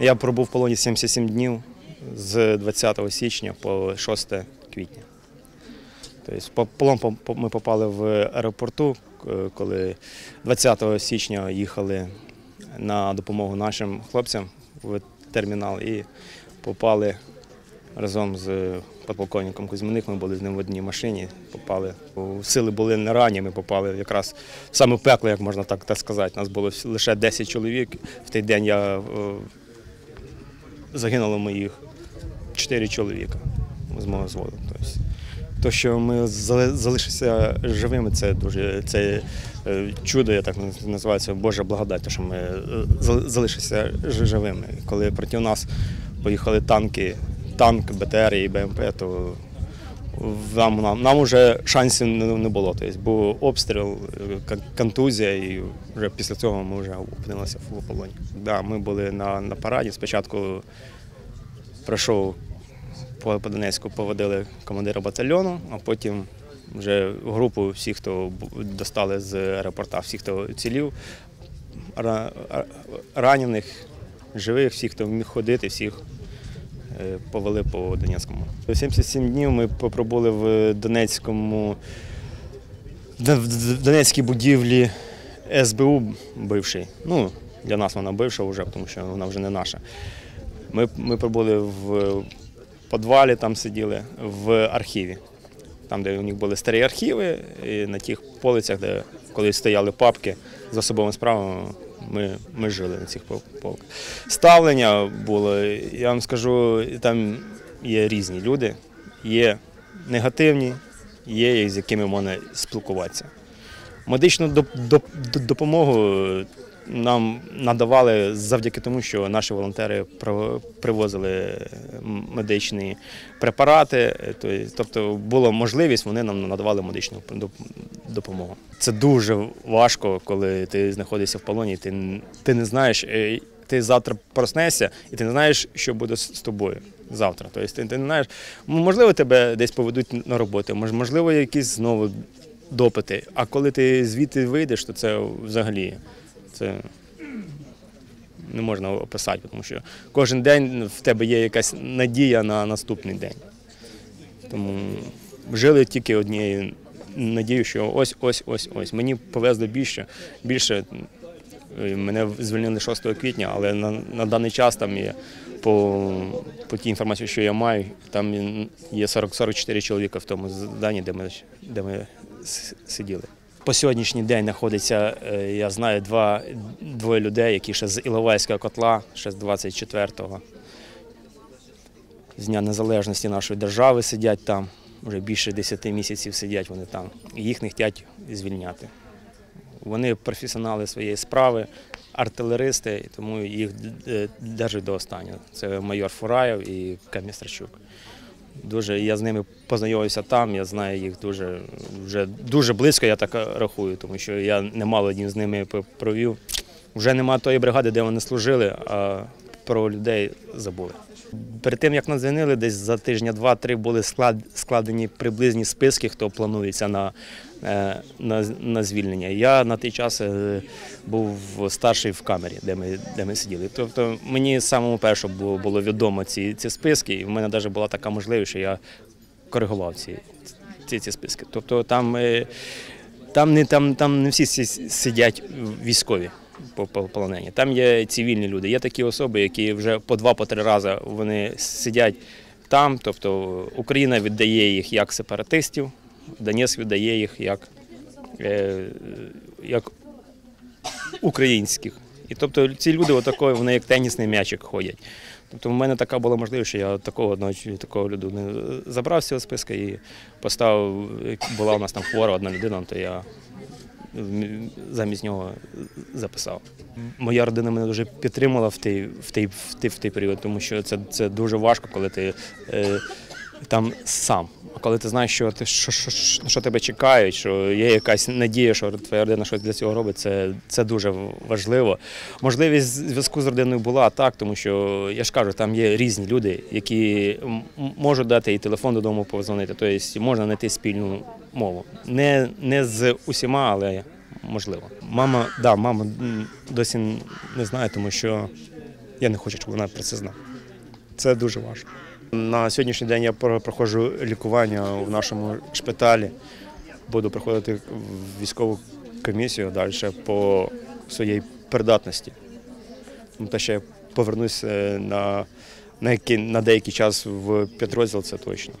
Я пробув в полоні 77 днів з 20 січня по 6 квітня. Тобто полон по- по- ми попали в аеропорту, коли 20 січня їхали на допомогу нашим хлопцям в термінал і попали разом з подполковником Кузьминих. Ми були з ним в одній машині. Попали сили були не ранні. Ми попали якраз в саме пекло, як можна так, так сказати. Нас було лише 10 чоловік. В той день я е, загинуло моїх чотири чоловіка з мого взводу. Тобто, то, що ми залишилися живими, це дуже це е, чудо, я так називаю, це Божа благодать, то, що ми е, залишилися живими. Коли проти нас поїхали танки, танк, БТР і БМП, то нам, нам, нам вже шансів не, було. Тобто був обстріл, контузія, і вже після цього ми вже опинилися в полоні. Да, ми були на, на параді. Спочатку пройшов по, по Донецьку, поводили командира батальйону, а потім вже групу всіх, хто достали з аеропорта, всіх, хто цілів, ра- ра- ранених, живих, всіх, хто міг ходити, всіх повели по Донецькому. 77 днів ми попробули в Донецькому, в Донецькій будівлі СБУ бивший. Ну, для нас вона бивша вже, тому що вона вже не наша. Ми, ми пробули в підвалі, там сиділи, в архіві. Там, де у них були старі архіви, і на тих полицях, де колись стояли папки з особовими справами, ми, ми жили на цих полках. Ставлення було, я вам скажу, там є різні люди, є негативні, є з якими можна спілкуватися. Медичну допомогу нам надавали завдяки тому, що наші волонтери привозили медичні препарати. то Тобто була можливість, вони нам надавали медичну допомогу. Це дуже важко, коли ти знаходишся в полоні, ти, ти не знаєш. е, Ти завтра проснешся і ти не знаєш, що буде з тобою завтра. Тобто ти, ти не знаєш, можливо, тебе десь поведуть на роботу, мож- можливо, якісь знову допити. А коли ти звідти вийдеш, то це взагалі це не можна описати, тому що кожен день в тебе є якась надія на наступний день. Тому жили тільки однією надією, що ось, ось, ось, ось. Мені повезло більше. Більше е, мене звільнили 6 квітня, але на, на даний час там є по, по тій інформації, що я маю, там є 40, 44 чоловіка в тому зданні, де ми, де ми сиділи. По сьогоднішній день знаходиться, е, я знаю, два, двоє людей, які ще з Іловайського котла, ще з 24-го. З Дня Незалежності нашої держави сидять там. Вже більше 10 місяців сидять вони там. І їх не хочуть звільняти. Вони професіонали своєї справи, артилеристи, тому їх е, держать до останнього. Це майор Фураєв і Камістрачук. Дуже я з ними познайомився там. Я знаю їх дуже вже дуже близько, я так рахую, тому що я немало днів з ними провів. Вже немає тої бригади, де вони служили, а про людей забули. Перед тим як нас звільнили, десь за тижня два-три були складені приблизні списки, хто планується на, е, на, на звільнення. Я на той час е, був старший в камері, де ми, де ми сиділи. Тобто мені самому першому було, було відомо ці, ці списки, і в мене навіть була така можливість, що я коригував ці, ці, ці списки. Тобто там, е, там, не, там, там не всі сидять військові полонені. Там є цивільні люди. Є такі особи, які вже по два-по три рази вони сидять там. Тобто Україна віддає їх як сепаратистів, Донецьк віддає їх як, е, як українських. І тобто ці люди отакої, вони як тенісний м'ячик ходять. Тобто в мене така була можливість, що я такого одного такого людину забрав з цього списка і поставив, була у нас там хвора одна людина, то я замість нього записав. Моя родина мене дуже підтримала в той, в той, в той, в той період, тому що це, це дуже важко, коли ти е, там сам. А коли ти знаєш, що, ти, що, що, що, тебе чекають, що є якась надія, що твоя родина щось для цього робить, це, це дуже важливо. Можливість зв'язку з родиною була так, тому що я ж кажу, там є різні люди, які можуть дати і телефон додому позвонити, тобто можна знайти спільну мову. Не, не з усіма, але можливо. Мама, да, мама досі не знає, тому що Я не хочу, щоб вона про це знала. Це дуже важко. На сьогоднішній день я проходжу лікування в нашому шпиталі. Буду проходити в військову комісію далі по своїй придатності. Ну, Те, що я повернусь е, на, на, на деякий час в підрозділ, це точно.